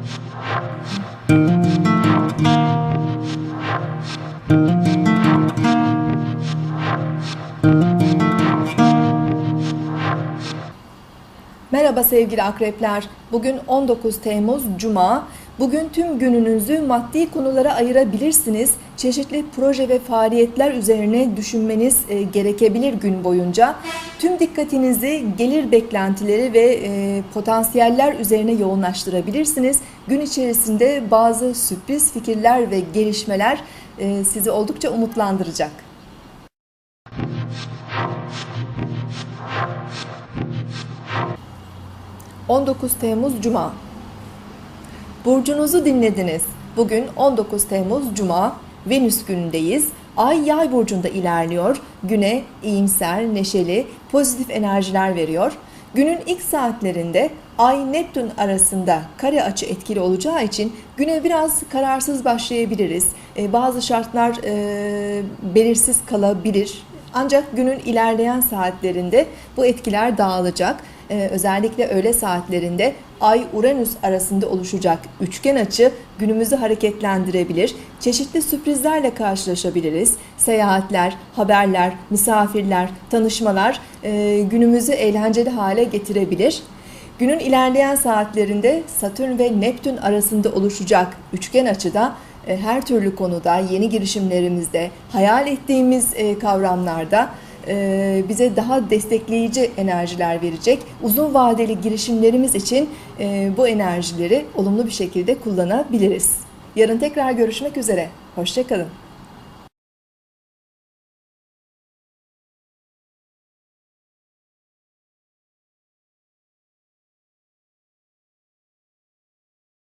Thank you. Merhaba sevgili akrepler. Bugün 19 Temmuz Cuma. Bugün tüm gününüzü maddi konulara ayırabilirsiniz. Çeşitli proje ve faaliyetler üzerine düşünmeniz e, gerekebilir gün boyunca. Tüm dikkatinizi gelir beklentileri ve e, potansiyeller üzerine yoğunlaştırabilirsiniz. Gün içerisinde bazı sürpriz fikirler ve gelişmeler e, sizi oldukça umutlandıracak. ...19 Temmuz Cuma. Burcunuzu dinlediniz. Bugün 19 Temmuz Cuma, Venüs günündeyiz. Ay yay burcunda ilerliyor. Güne iyimser, neşeli, pozitif enerjiler veriyor. Günün ilk saatlerinde Ay Neptün arasında kare açı etkili olacağı için güne biraz kararsız başlayabiliriz. Ee, bazı şartlar e, belirsiz kalabilir. Ancak günün ilerleyen saatlerinde bu etkiler dağılacak. Ee, özellikle öğle saatlerinde Ay-Uranüs arasında oluşacak üçgen açı günümüzü hareketlendirebilir. Çeşitli sürprizlerle karşılaşabiliriz. Seyahatler, haberler, misafirler, tanışmalar e, günümüzü eğlenceli hale getirebilir. Günün ilerleyen saatlerinde Satürn ve Neptün arasında oluşacak üçgen açıda her türlü konuda, yeni girişimlerimizde, hayal ettiğimiz e, kavramlarda e, bize daha destekleyici enerjiler verecek. Uzun vadeli girişimlerimiz için e, bu enerjileri olumlu bir şekilde kullanabiliriz. Yarın tekrar görüşmek üzere. Hoşçakalın.